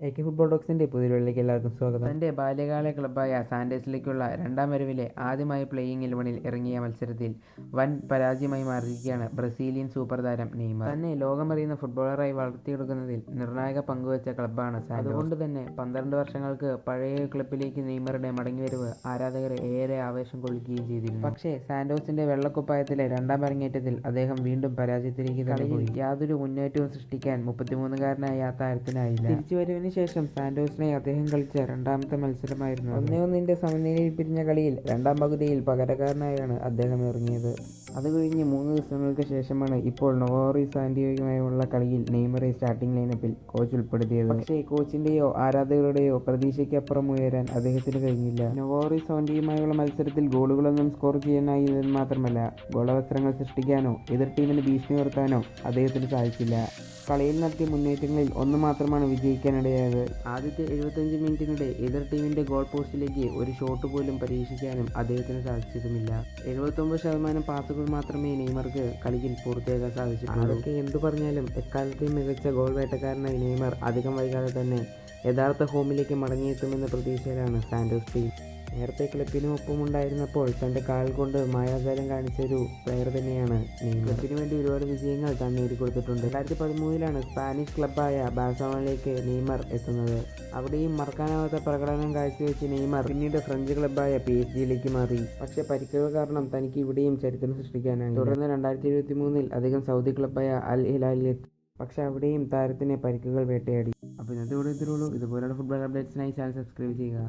A K football ടോക്സിന്റെ പുതിയൊരുള്ളിലേക്ക് എല്ലാവർക്കും സ്വാഗതം. തന്റെ ബാല്യകാല ക്ലബ്ബായ സാൻഡേഴ്സിലേക്കുള്ള രണ്ടാം വരവിലെ ആദ്യമായി പ്ലേയിങ് ഇലവണിൽ ഇറങ്ങിയ മത്സരത്തിൽ വൻ പരാജയമായി മാറിയിരിക്കുകയാണ് ബ്രസീലിയൻ സൂപ്പർ താരം നെയ്മർ. തന്നെ ലോകമറിയുന്ന ഫുട്ബോളറായി വളർത്തിയെടുക്കുന്നതിൽ നിർണായക പങ്കുവച്ച ക്ലബ്ബാണ് അതുകൊണ്ട് തന്നെ പന്ത്രണ്ട് വർഷങ്ങൾക്ക് പഴയ ക്ലബിലേക്ക് നെയ്മറുടെ മടങ്ങിവരവ് ആരാധകരെ ഏറെ ആവേശം കൊള്ളിക്കുകയും ചെയ്തിരുന്നു. പക്ഷേ സാൻഡോസിന്റെ വെള്ളക്കുപ്പായത്തിലെ രണ്ടാം അരങ്ങേറ്റത്തിൽ അദ്ദേഹം വീണ്ടും പരാജയത്തിലേക്ക് തന്നെ യാതൊരു മുന്നേറ്റവും സൃഷ്ടിക്കാൻ മുപ്പത്തിമൂന്നുകാരനായ താരത്തിനായില്ല. തിരിച്ചുവരവിന് ശേഷം സാന്റോസിനെ അദ്ദേഹം കളിച്ച രണ്ടാമത്തെ മത്സരമായിരുന്നു ഒന്നേ ഒന്നിന്റെ സമനിലയിൽ പിരിഞ്ഞ കളിയിൽ രണ്ടാം പകുതിയിൽ പകരക്കാരനായാണ് അദ്ദേഹം ഇറങ്ങിയത്. അത് കഴിഞ്ഞ് മൂന്ന് ദിവസങ്ങൾക്ക് ശേഷമാണ് ഇപ്പോൾ നൊവാറി സാന്റിയോയുമായുള്ള കളിയിൽ നെയ്മറെ സ്റ്റാർട്ടിംഗ് ലൈനപ്പിൽ കോച്ച് ഉൾപ്പെടുത്തിയത്. പക്ഷേ കോച്ചിന്റെയോ ആരാധകരുടെയോ പ്രതീക്ഷയ്ക്കപ്പുറം ഉയരാൻ അദ്ദേഹത്തിന് കഴിഞ്ഞില്ല. നൊവാറി സാന്റിയുമായുള്ള മത്സരത്തിൽ ഗോളുകളൊന്നും സ്കോർ ചെയ്യാനായില്ലെന്ന് മാത്രമല്ല ഗോളവസരങ്ങൾ സൃഷ്ടിക്കാനോ എതിർ ടീമിന് ഭീഷണി ഉയർത്താനോ അദ്ദേഹത്തിന് സാധിച്ചില്ല. കളിയിൽ നടത്തിയ മുന്നേറ്റങ്ങളിൽ ഒന്ന് മാത്രമാണ് വിജയിക്കാനിടയായത്. ആദ്യത്തെ എഴുപത്തഞ്ച് മിനിറ്റിനിടെ എതിർ ടീമിന്റെ ഗോൾ പോസ്റ്റിലേക്ക് ഒരു ഷോട്ട് പോലും പരീക്ഷിക്കാനും അദ്ദേഹത്തിന് സാധിച്ചതുമില്ല. എഴുപത്തൊമ്പത് ശതമാനം പാസുകൾ മാത്രമേ നെയ്മർക്ക് കളിക്കിൽ പൂർത്തിയാക്കാൻ സാധിച്ചിട്ടുള്ളൂ അതൊക്കെ എന്തു പറഞ്ഞാലും എക്കാലത്തെയും മികച്ച ഗോൾ വേട്ടക്കാരനായി നെയ്മർ അധികം വൈകാതെ തന്നെ യഥാർത്ഥ ഹോമിലേക്ക് മടങ്ങിയെത്തുമെന്ന പ്രതീക്ഷയിലാണ് സാന്റോസ് ടീം. നേരത്തെ ക്ലബിനൊപ്പം ഉണ്ടായിരുന്നപ്പോൾ തന്റെ കാൽ കൊണ്ട് മായാജാലം കാണിച്ച ഒരു പ്ലെയർ തന്നെയാണ് ക്ലബിന് വേണ്ടി ഒരുപാട് വിജയങ്ങൾ താൻ നേടിക്കൊടുത്തിട്ടുണ്ട്. രണ്ടായിരത്തി പതിമൂന്നിലാണ് സ്പാനിഷ് ക്ലബായ ബാഴ്സലോണയിലേക്ക് നെയ്മർ എത്തുന്നത്. അവിടെയും മറക്കാനാവാത്ത പ്രകടനം കാഴ്ചവെച്ച് നെയ്മർ പിന്നീട് ഫ്രഞ്ച് ക്ലബായ പി എസ് ജിയിലേക്ക് മാറി. പക്ഷെ പരിക്കുകൾ കാരണം തനിക്ക് ഇവിടെയും ചരിത്രം സൃഷ്ടിക്കാനായി തുടർന്ന് രണ്ടായിരത്തി ഇരുപത്തി മൂന്നിൽ അദ്ദേഹം സൗദി ക്ലബായ അൽ ഹിലാലിലെത്തി പക്ഷെ അവിടെയും താരത്തിന് പരിക്കുകൾ വേട്ടയാടി. അപ്പോൾ ഇന്നത്തെ കൂടെ ഇത്രയുള്ളൂ ഇതുപോലുള്ള ഫുട്ബോൾ അപ്ഡേറ്റ്സിനായി ചാനൽ സബ്സ്ക്രൈബ് ചെയ്യുക.